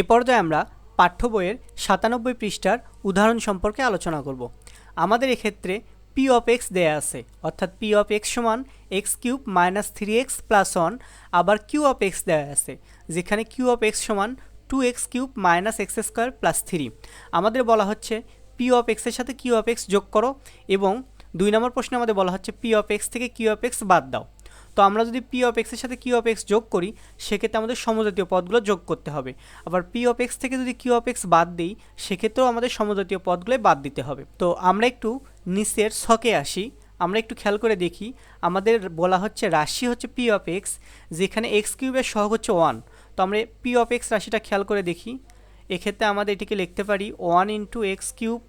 এ পর্যায়ে আমরা পাঠ্য বইয়ের সাতানব্বই পৃষ্ঠার উদাহরণ সম্পর্কে আলোচনা করব। আমাদের এক্ষেত্রে পি অফ এক্স দেয়া আছে, অর্থাৎ পি অফ এক্স সমান X cube minus three X plus one আবার কিউ অফ এক্স দেওয়া আছে, যেখানে কিউ অফ এক্স সমান two X cube minus X square plus three আমাদের বলা হচ্ছে পি অফ এক্সের সাথে কিউ অফ এক্স যোগ করো এবং দুই নম্বর প্রশ্নে আমাদের বলা হচ্ছে পি অফ এক্স থেকে কিউ অফ এক্স বাদ দাও। তো আমরা যদি পি অফ এক্সের সাথে কিউ অফ এক্স যোগ করি, সেক্ষেত্রে আমাদের সমজাতীয় পদগুলো যোগ করতে হবে। আবার পি অফ এক্স থেকে যদি কিউ অফ এক্স বাদ দিই, সেক্ষেত্রেও আমাদের সমজাতীয় পদগুলো বাদ দিতে হবে। তো আমরা একটু নিচের ছকে আসি। আমরা একটু খেয়াল করে দেখি। আমাদের বলা হচ্ছে রাশি হচ্ছে পি অফ এক্স যেখানে এক্স কিউবের সহগ হচ্ছে ওয়ান তো আমরা পি অফ এক্স রাশিটা খেয়াল করে দেখি। এক্ষেত্রে আমাদের এটিকে লিখতে পারি one into X cube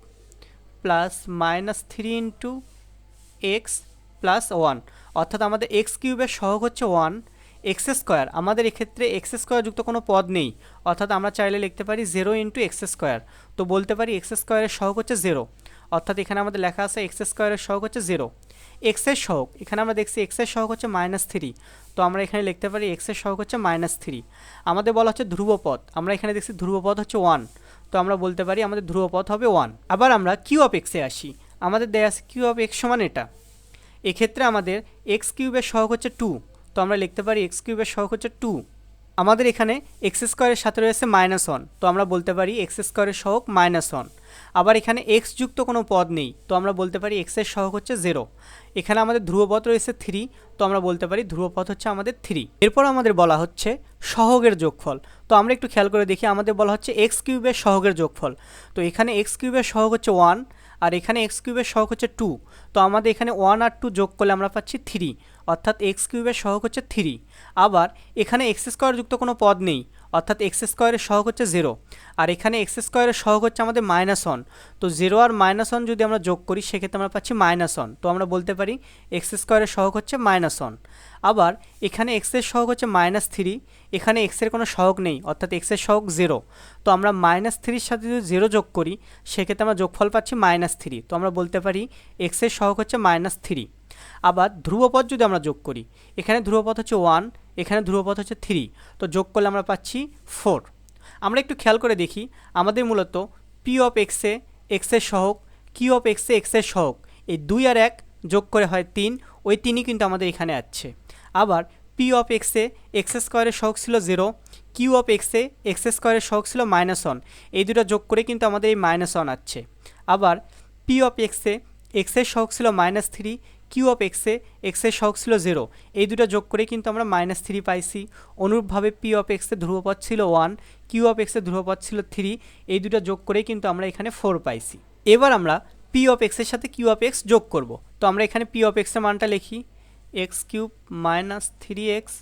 plus minus three into X plus one অর্থাৎ আমাদের এক্স কিউবের সহগ হচ্ছে ওয়ান এক্স স্কোয়ার আমাদের এক্ষেত্রে এক্স স্কোয়ার যুক্ত কোনো পদ নেই, অর্থাৎ আমরা চাইলে লিখতে পারি জিরো ইন্টু এক্স স্কোয়ার তো বলতে পারি এক্স স্কোয়ারের সহগ হচ্ছে জিরো অর্থাৎ এখানে আমাদের লেখা আছে এক্স স্কোয়ারের সহগ হচ্ছে জিরো এক্সের সহগ, এখানে আমরা দেখছি এক্সের সহগ হচ্ছে মাইনাস থ্রি তো আমরা এখানে লিখতে পারি এক্সের সহগ হচ্ছে মাইনাস থ্রি আমাদের বলা হচ্ছে ধ্রুবপদ আমরা এখানে দেখছি ধ্রুবপদ হচ্ছে ওয়ান তো আমরা বলতে পারি আমাদের ধ্রুবপদ হবে ওয়ান আবার আমরা কিউ অফ এক্সে আসি, আমাদের দেয়া আছে কিউ অফ এক্স সমান এটা এক্ষেত্রে আমাদের এক্স কিউবের সহগ হচ্ছে টু তো আমরা লিখতে পারি এক্স কিউবের সহগ হচ্ছে টু আমাদের এখানে এক্স স্কোয়ারের সাথে রয়েছে মাইনাস ওয়ান তো আমরা বলতে পারি এক্স স্কোয়ারের সহগ মাইনাস ওয়ান আবার এখানে এক্স যুক্ত কোনো পদ নেই, তো আমরা বলতে পারি এক্সের সহগ হচ্ছে জিরো এখানে আমাদের ধ্রুবপথ রয়েছে থ্রি তো আমরা বলতে পারি ধ্রুবপথ হচ্ছে আমাদের থ্রি এরপর আমাদের বলা হচ্ছে সহগের যোগফল, তো আমরা একটু খেয়াল করে দেখি, আমাদের বলা হচ্ছে এক্স কিউবের সহগের যোগফল। তো এখানে এক্স কিউবের সহগ হচ্ছে ওয়ান আর এখানে এক্স কিউবের সহগ হচ্ছে টু তো আমাদের এখানে ওয়ান আর টু যোগ করলে আমরা পাচ্ছি থ্রি অর্থাৎ এক্স কিউবের সহগ হচ্ছে থ্রি আবার এখানে এক্স স্কোয়ার যুক্ত কোনো পদ নেই অর্থাৎ এক্স স্কোয়ারের সহগ হচ্ছে জিরো। আর এখানে এক্স স্কোয়ারের সহগ হচ্ছে আমাদের মাইনাস ওয়ান তো জিরো আর মাইনাস ওয়ান যদি আমরা যোগ করি, সেক্ষেত্রে আমরা পাচ্ছি মাইনাস ওয়ান তো আমরা বলতে পারি এক্স স্কোয়ারের সহগ হচ্ছে মাইনাস ওয়ান আবার এখানে এক্সের সহগ হচ্ছে মাইনাস থ্রি এখানে এক্সের কোনো সহগ নেই, অর্থাৎ এক্সের সহগ জিরো। তো আমরা মাইনাস থ্রির সাথে যদি জিরো যোগ করি, সেক্ষেত্রে আমরা যোগফল পাচ্ছি মাইনাস থ্রি তো আমরা বলতে পারি এক্সের সহগ হচ্ছে মাইনাস থ্রি আবার ধ্রুবপথ যদি আমরা যোগ করি, এখানে ধ্রুবপদ হচ্ছে ওয়ান এখানে ধ্রুবপদ হচ্ছে থ্রি তো যোগ করলে আমরা পাচ্ছি ফোর আমরা একটু খেয়াল করে দেখি, আমাদের মূলত পি অফ এক্সে এক্সের সহগ কিউ অফ এক্সে এক্সের সহগ, এই দুই আর এক যোগ করে হয় তিন, ওই তিনই কিন্তু আমাদের এখানে আছে। আবার পি অফ এক্সে এক্স স্কোয়ারের সহগ ছিল জিরো কিউ অফ এক্সে এক্স স্কোয়ারের সহগ ছিল মাইনাস ওয়ান এই দুটো যোগ করে কিন্তু আমাদের এই মাইনাস ওয়ান আছে। আবার পি অফ এক্সে এক্সের সহগ ছিল মাইনাস থ্রি কিউ অফ এক্সে এক্সের সহগ ছিল জিরো এই দুটো যোগ করে কিন্তু আমরা মাইনাস থ্রি পাইছি। অনুরূপভাবে পি অফ এক্সের ধ্রুবপদ ছিল ওয়ান কিউ অফ এক্সের ধ্রুবপদ ছিল থ্রি এই দুটো যোগ করে কিন্তু আমরা এখানে ফোর পাইছি। এবার আমরা পি অফ এক্সের সাথে কিউ অফ এক্স যোগ করব। তো আমরা এখানে পি অফ এক্সের মানটা লিখি। X cube minus three x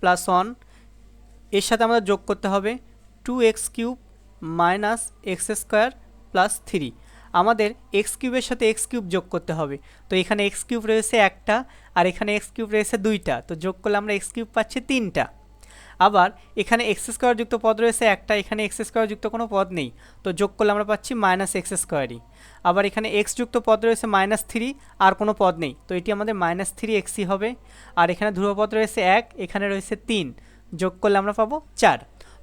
plus ওয়ানের সাথে আমাদের যোগ করতে হবে two x cube minus x square plus three আমাদের এক্স কিউবের সাথে এক্স কিউব যোগ করতে হবে। তো এখানে এক্স কিউব রয়েছে একটা, আর এখানে এক্স কিউব রয়েছে দুইটা। তো যোগ করলে আমরা এক্স কিউব পাচ্ছি তিনটা। আবার এখানে এক্স স্কোয়ার যুক্ত পদ রয়েছে একটা, এখানে এক্স স্কোয়ার যুক্ত কোনো পদ নেই। তো যোগ করলে আমরা পাচ্ছি মাইনাস এক্স স্কোয়ারই আবার এখানে এক্স যুক্ত পদ রয়েছে মাইনাস থ্রি আর কোনো পদ নেই। তো এটি আমাদের মাইনাস থ্রি এক্সই হবে। আর এখানে ধ্রুবপদ রয়েছে এক, এখানে রয়েছে তিন। যোগ করলে আমরা পাবো চার।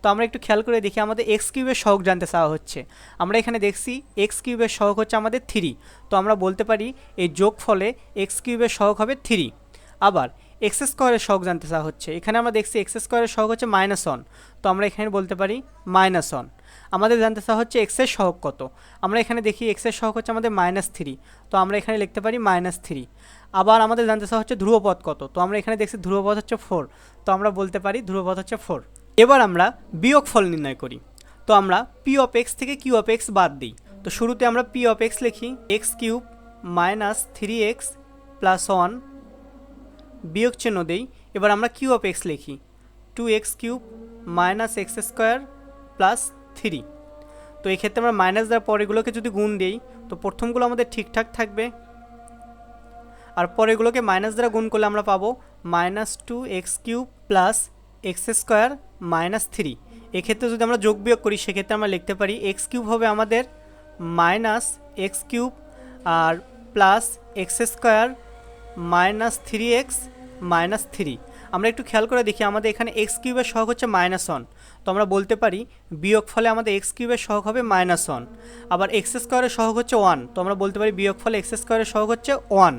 তো আমরা একটু খেয়াল করে দেখি, আমাদের এক্স কিউবের সহগ জানতে চাওয়া হচ্ছে। আমরা এখানে দেখছি এক্স কিউবের সহগ হচ্ছে আমাদের থ্রি তো আমরা বলতে পারি এই যোগ ফলে এক্স কিউবের সহগ হবে থ্রি আবার এক্স স্কোয়ারের সহগ জানতে চাওয়া হচ্ছে, এখানে আমরা দেখছি এক্স স্কোয়ারের সহগ হচ্ছে মাইনাস ওয়ান তো আমরা এখানে বলতে পারি মাইনাস ওয়ান আমাদের জানতে চাওয়া হচ্ছে এক্সের সহগ কত, আমরা এখানে দেখি এক্সের সহগ হচ্ছে আমাদের মাইনাস থ্রি তো আমরা এখানে লিখতে পারি মাইনাস থ্রি আবার আমাদের জানতে চাওয়া হচ্ছে ধ্রুবপদ কত, তো আমরা এখানে দেখছি ধ্রুবপদ হচ্ছে ফোর তো আমরা বলতে পারি ধ্রুবপদ হচ্ছে ফোর এবার আমরা বিয়োগ ফল নির্ণয় করি। তো আমরা পি অফ এক্স থেকে কিউ অফ এক্স বাদ দিই। তো শুরুতে আমরা পি অফ এক্স লিখি x cube minus three x plus one বিয়োগ চিহ্ন দেই। এবার আমরা কিউ অফ এক্স লিখি, two x cube minus x square plus three. তো এই ক্ষেত্রে আমরা মাইনাস দেওয়ার পরেগুলোকে যদি গুণ দিই, তো প্রথমগুলো আমাদের ঠিকঠাক থাকবে। আর পরেগুলোকে মাইনাস দ্বারা গুণ করলে আমরা পাবো minus two x cube plus x square minus three এক্ষেত্রে যদি আমরা যোগ বিয়োগ করি, সেক্ষেত্রে আমরা লিখতে পারি এক্স কিউব হবে আমাদের মাইনাস এক্স কিউব আর plus x square minus three x minus three আমরা একটু খেয়াল করে দেখি, আমাদের এখানে এক্স কিউবের সহগ হচ্ছে মাইনাস ওয়ান তো আমরা বলতে পারি, বিয়োগ ফলে আমাদের এক্স কিউবের সহগ হবে মাইনাস ওয়ান আবার এক্স স্কোয়ারের সহগ হচ্ছে ওয়ান তো আমরা বলতে পারি, বিয়োগ ফলে এক্স স্কোয়ারের সহগ হচ্ছে ওয়ান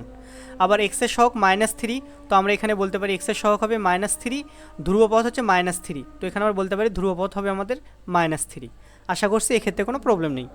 আবার এক্সের সহক মাইনাস থ্রি তো আমরা এখানে বলতে পারি এক্সের সহক হবে মাইনাস থ্রি ধ্রুবপথ হচ্ছে মাইনাস থ্রি তো এখানে আমরা বলতে পারি ধ্রুবপথ হবে আমাদের মাইনাস থ্রি আশা করছি এক্ষেত্রে কোনো প্রবলেম নেই।